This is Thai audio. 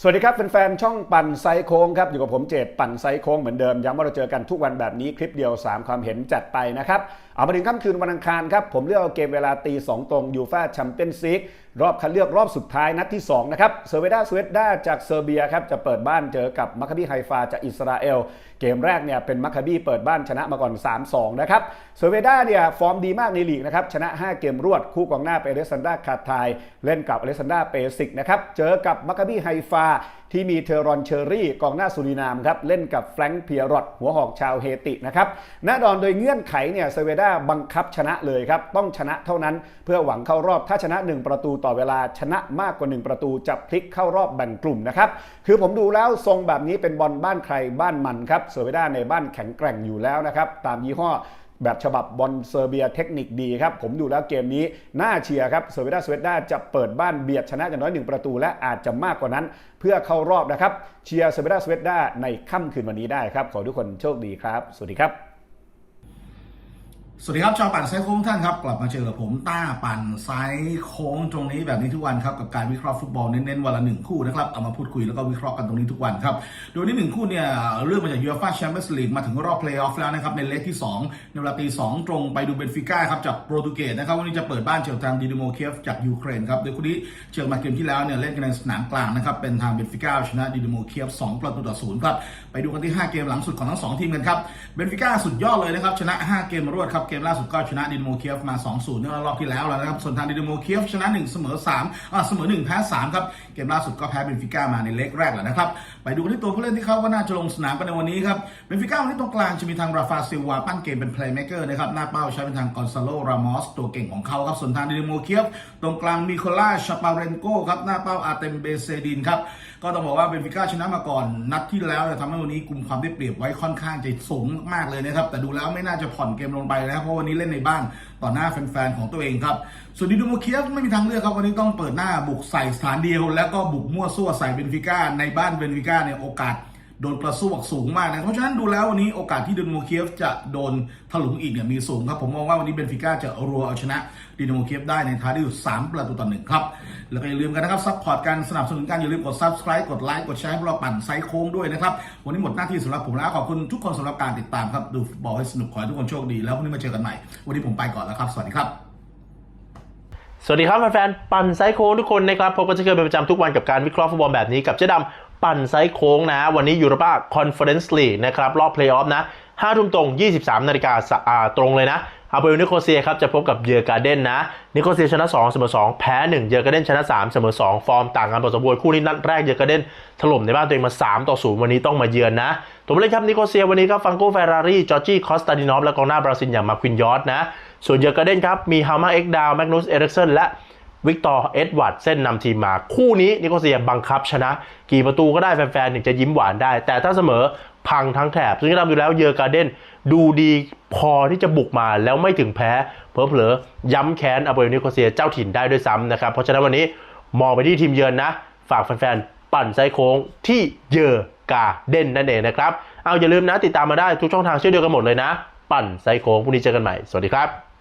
สวัสดีครับแฟนๆ ช่องปั่นไซโค้งครับ อยู่กับผมเจตปั่นไซโค้งเหมือนเดิมย้ำว่าเราเจอกันทุกวันแบบนี้คลิปเดียว 3 ความเห็นจัดไปนะครับ เอามาถึงค่ำคืนวันอังคารครับ ผมเลือกเอาเกมเวลาตี 2 ตรงยูฟาแชมเปี้ยนซีก รอบคัดเลือกรอบสุดท้ายนัดที่ 2 นะครับ เซอร์เวดาสเวตดาจากเซอร์เบียครับจะเปิดบ้านเจอกับมัคคาบีไฮฟาจากอิสราเอล เกมแรกเนี่ยเป็นมัคคาบีเปิดบ้านชนะมาก่อน 3-2 นะครับ เซอร์เวดาเนี่ยฟอร์มดีมากในลีกนะครับ ชนะ 5 เกมรวดคู่กองหน้าเปเรซันดาคาทาย เล่นกับอเลซันดาเปซิกนะครับ เจอกับมัคคาบีไฮฟาที่มีเทอรอนเชอรี่กองหน้าสุรินามครับเล่นกับแฟรงค์เพียรอตหัวหอกชาวเฮตินะครับแน่นอนโดยเงื่อนไขเนี่ยเซเวดาบังคับชนะเลยครับต้องชนะเท่านั้นเพื่อหวังเข้ารอบถ้าชนะ 1 ประตูต่อเวลาชนะมากกว่า 1 ประตูจะพลิกเข้ารอบแบ่งกลุ่มนะครับ คือผมดูแล้วทรงแบบนี้เป็นบอลบ้านใครบ้านมันครับเซอร์เวดาในบ้านแข็งแกร่งอยู่แล้วนะครับ ตามยี่ห้อแบบฉบับบอลเซอร์เบียเทคนิคดีครับ ผมดูแล้วเกมนี้น่าเชียร์ครับเซอร์เวดาสเวตดาจะเปิดบ้านเบียดชนะอย่างน้อยหนึ่งประตู และอาจจะมากกว่านั้น เพื่อเข้ารอบนะครับเชียร์เซอร์เวดาสเวตดาในค่ำคืนวันนี้ได้ครับ ขอทุกคนโชคดีครับ สวัสดีครับ สวัสดีครับชาวปั่นไซโค้งท่านครับกลับมาเจอกับผมต้าปั่นไซโค้งตรงนี้แบบนี้ทุกวันครับกับการวิเคราะห์ฟุตบอลเน้นๆวันละหนึ่งคู่นะครับเอามาพูดคุยแล้วก็วิเคราะห์กันตรงนี้ทุกวันครับโดยที่หนึ่งคู่เนี่ยเรื่องมาจากยูฟ่าแชมเปี้ยนส์ลีกมาถึงรอบเพลย์ออฟแล้วนะครับในเลกที่ 2 ในเวลาตีสองตรงไปดูเบนฟิก้าครับจากโปรตุเกสนะครับวันนี้จะเปิดบ้านเจอทางดินาโมเคียฟจากยูเครนครับโดยคู่นี้เจอมาเกมที่แล้วเนี่ยเล่นกันในสนามกลางนะครับเป็นทางเบนฟิก้าชนะดินาโมเคียฟ2ประตูต่อศูนย์ครับไปดูกันที่ 5 เกมหลังสุดของทั้งสองทีมกันครับเบนฟิก้าสุดยอดเลยนะครับชนะ 5 เกมรวดครับเกมล่าสุดก็ชนะดินโมเคียฟมา 2-0เมื่อรอบที่แล้วแล้วนะครับ ส่วนทางดินโมเคียฟชนะ 1 เสมอ3อ่าเสมอ 1 แพ้ 3 ครับ เกมล่าสุดก็แพ้เบนฟิก้ามาในเล็กแรกแล้วนะครับ ไปดูกันที่ตัวผู้เล่นที่เขาว่าน่าจะลงสนามกันในวันนี้ครับ เบนฟิก้าวันนี้ตรงกลางจะมีทางราฟาซิลวาปั้นเกมเป็นเพลย์เม k เกอร์นะครับ หน้าเป้าใช้เป็นทางกอนซาโลรามอสตัวเก่งของเขาครับ ส่วนทางดินโมเคียฟตรงกลางมีโคล่าชาปาเรนโกครับ หน้าเป้าอาเตมเบเซดินครับ ก็ต้องบอกว่าเบนฟิก้าชนะมาก่อนนัดที่แล้วทำให้วันนี้กลุ่มความได้เปรียบไว้ค่อนข้างจะสูงมากเลยนะครับ แต่ดูแล้วไม่น่าจะผ่อนเกมลงไปนะแล้วเพราะวันนี้เล่นในบ้านต่อหน้าแฟนๆของตัวเองครับส่วนดินาโมเคียฟไม่มีทางเลือกครับวันนี้ต้องเปิดหน้าบุกใส่สถานเดียว แล้วก็บุกมั่วซั่วใส่เบนฟิก้าในบ้านเบนฟิก้าเนี่ยโอกาส โดนกระซวกสูงมากนะเพราะฉะนั้นดูแล้ววันนี้โอกาสที่ดินโมเคียฟจะโดนถลุงอีกเนี่ยมีสูงครับ ผมมองว่าวันนี้เบนฟิก้าจะรัวเอาชนะดินโมเคียฟได้ในท้ายที่สุด3ประตูต่อหนึ่งครับ แล้วก็อย่าลืมกันนะครับซัพพอร์ตการสนับสนุนกันอย่าลืมกด subscribe กดไลค์กดแชร์ให้พวกเราปั่นไซส์โค้งด้วยนะครับวันนี้หมดหน้าที่สำหรับผมแล้วขอบคุณทุกคนสำหรับการติดตามครับดูบอลให้สนุกขอให้ทุกคนโชคดีแล้วพรุ่งนี้มาเจอกันใหม่วันนี้ผมไปก่อนแล้วครับสวัสดีครับสวัสดีครับแฟนๆ ปั่นไซโค้งทุกคนนะครับพบกันเช่นเคยเป็นประจำทุกวันกับการวิเคราะห์ฟุตบอลแบบนี้กับเจ๊ดำ ปั่นไซส์โค้งนะ วันนี้ยูโรปาคอนเฟอเรนซ์ลีกนะครับ รอบเพลย์ออฟนะ5ทุ่มตรง 23 นาฬิกาตรงเลยนะอาเบลนิโคเซียครับจะพบกับเยอร์การ์เดนนะ นิโคเซียชนะ2เสมอ2 แพ้ 1 เยอร์การ์เดนชนะ3เสมอ2 ฟอร์มต่างกันพอสมควรคู่นี้นัดแรกเยอร์การ์เดนถล่มในบ้านตัวเองมา 3 ต่อ 0 วันนี้ต้องมาเยือนนะ ตัวเล่นครับนิโคเซียวันนี้ครับฟังโกเฟรารีจอร์จี้คอสตาดินอฟและกองหน้าบราซิลอย่างมาควินยอร์ดนะ ส่วนเยอร์การ์เดนครับมีฮามาเอ็กดาวแมกนุสเอริกเซนและ วิกตอร์เอ็ดวัร์ดเส้นนำทีมมา คู่นี้นิโคเซียบังคับชนะ กี่ประตูก็ได้แฟนๆถึงจะยิ้มหวานได้ แต่ถ้าเสมอพังทั้งแถบ ซึ่งก็ทำอยู่แล้วเยอร์การ์เดนดูดีพอที่จะบุกมาแล้วไม่ถึงแพ้เผลอๆย้ำแค้นอาเบลนิโคเซียเจ้าถิ่นได้ด้วยซ้ำนะครับ เพราะฉะนั้นวันนี้มองไปที่ทีมเยือนนะ ฝากแฟนๆปั่นไซโค้งที่เยอร์การ์เดนนั่นเองนะครับ เอาอย่าลืมนะติดตามมาได้ทุกช่องทางเช่นเดียวกันหมดเลยนะ ปั่นไซโค้งพรุ่งนี้เจอกันใหม่ สวัสดีครับ